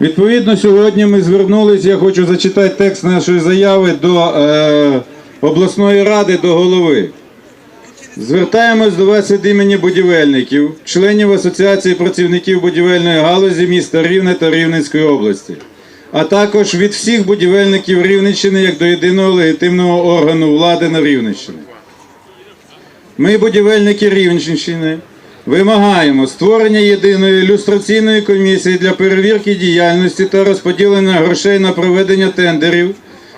Відповідно, сьогодні ми звернулися, я хочу зачитати текст нашої заяви до е, обласної ради, до голови. Звертаємось до вас від імені будівельників, членів Асоціації працівників будівельної галузі міста Рівне та Рівненської області, а також від всіх будівельників Рівненщини як до єдиного легітимного органу влади на Рівненщині. Ми, будівельники Рівненщини, вимагаємо створення єдиної ілюстраційної комісії для перевірки діяльності та розподілення грошей на проведення тендерів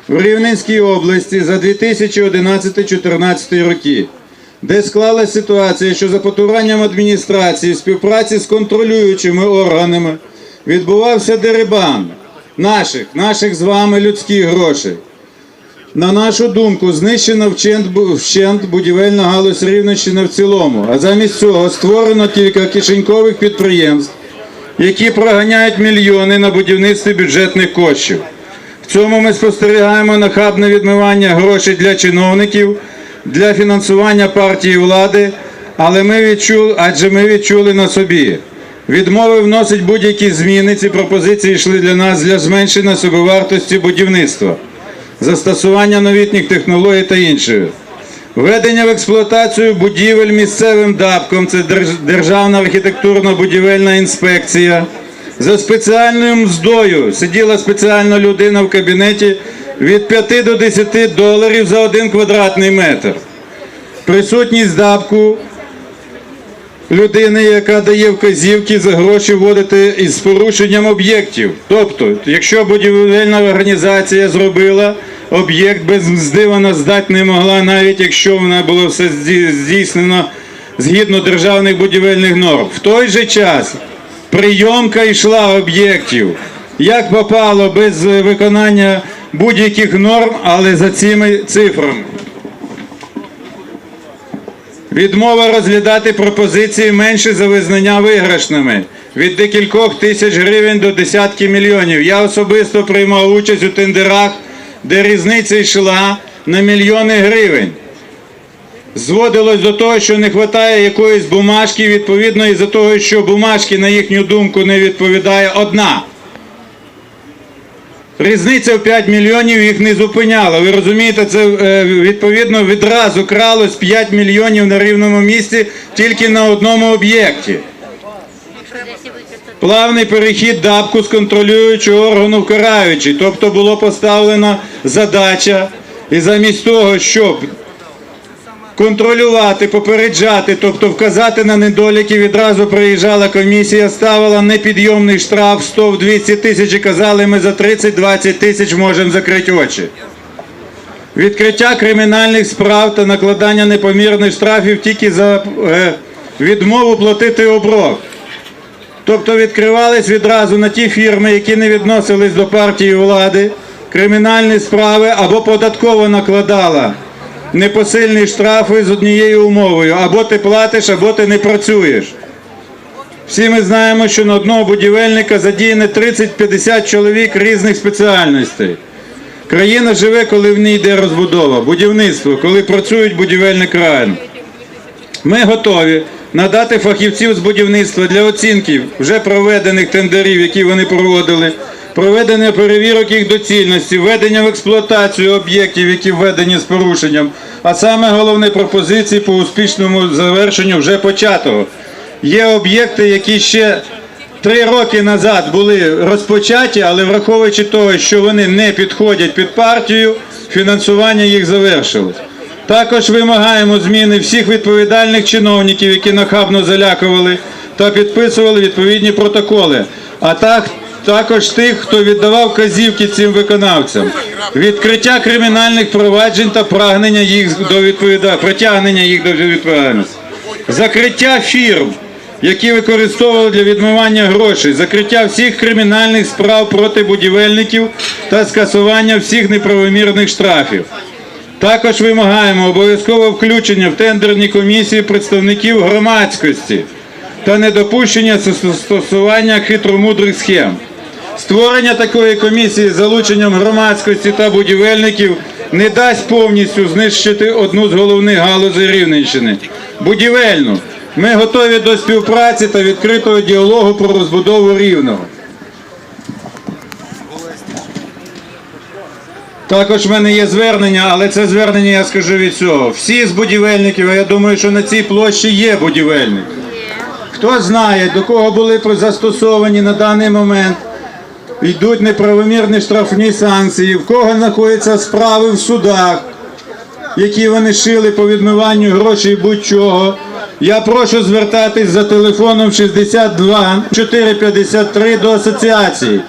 в Рівненській області за 2011-2014 роки, де склалася ситуація, що за потуранням адміністрації в співпраці з контролюючими органами відбувався дерибан наших, наших з вами людських грошей. На нашу думку, бу- вщент будівельна галузь Рівненщини в цілому, а замість цього створено кілька кишенькових підприємств, які проганяють мільйони на будівництві бюджетних коштів. В цьому ми спостерігаємо нахабне відмивання грошей для чиновників, для фінансування партії влади, але ми відчули, адже ми відчули на собі. Відмови вносить будь-які зміни. Ці пропозиції йшли для нас для зменшення собівартості будівництва застосування новітніх технологій та інших. Введення в експлуатацію будівель місцевим ДАПКом, це Державна архітектурно-будівельна інспекція. За спеціальною мздою сиділа спеціальна людина в кабінеті від 5 до 10 доларів за один квадратний метр. Присутність ДАПКу людини, яка дає вказівки за гроші вводити із порушенням об'єктів. Тобто, якщо будівельна організація зробила об'єкт без мзди, вона здати не могла, навіть якщо вона було все здійснено згідно державних будівельних норм. В той же час прийомка йшла об'єктів, як попало без е, виконання будь-яких норм, але за цими цифрами. Відмова розглядати пропозиції менше за визнання виграшними від декількох тисяч гривень до десятки мільйонів. Я особисто приймав участь у тендерах, де різниця йшла на мільйони гривень. Зводилось до того, що не вистачає якоїсь бумажки, відповідно, із-за того, що бумажки, на їхню думку, не відповідає одна. Різниця в 5 мільйонів їх не зупиняла. Ви розумієте, це е, відповідно відразу кралось 5 мільйонів на рівному місці тільки на одному об'єкті. Плавний перехід ДАПКу з контролюючого органу в. Тобто було поставлена задача, і замість того, щоб контролювати, попереджати, тобто вказати на недоліки, відразу приїжджала комісія, ставила непідйомний штраф 100-200 тисяч і казали, ми за 30-20 тисяч можемо закрити очі. Відкриття кримінальних справ та накладання непомірних штрафів тільки за е, відмову платити оброк. Тобто відкривались відразу на ті фірми, які не відносились до партії влади, кримінальні справи або податково накладала непосильні штрафи з однією умовою: або ти платиш, або ти не працюєш. Всі ми знаємо, що на одного будівельника задіяне 30-50 чоловік різних спеціальностей. Країна живе, коли в ній йде розбудова, будівництво, коли працюють будівельні країни. Ми готові надати фахівців з будівництва для оцінки вже проведених тендерів, які вони проводили, проведення перевірок їх доцільності, введення в експлуатацію об'єктів, які введені з порушенням, а саме головне пропозиції по успішному завершенню вже початого. Є об'єкти, які ще три роки назад були розпочаті, але враховуючи того, що вони не підходять під партію, фінансування їх завершилось. Також вимагаємо зміни всіх відповідальних чиновників, які нахабно залякували та підписували відповідні протоколи. А так, також тих, хто віддавав казівки цим виконавцям. Відкриття кримінальних проваджень та прагнення їх до відповіда... притягнення їх до відповідальності. Закриття фірм, які використовували для відмивання грошей, закриття всіх кримінальних справ проти будівельників та скасування всіх неправомірних штрафів. Також вимагаємо обов'язкове включення в тендерні комісії представників громадськості та недопущення застосування хитромудрих схем. Створення такої комісії з залученням громадськості та будівельників не дасть повністю знищити одну з головних галузей Рівненщини будівельну. Ми готові до співпраці та відкритого діалогу про розбудову рівного. Також в мене є звернення, але це звернення я скажу від цього. Всі з будівельників, а я думаю, що на цій площі є будівельник. Хто знає, до кого були застосовані на даний момент йдуть неправомірні штрафні санкції, в кого знаходяться справи в судах, які вони шили по відмиванню грошей будь-чого. Я прошу звертатись за телефоном 62 453 до асоціації.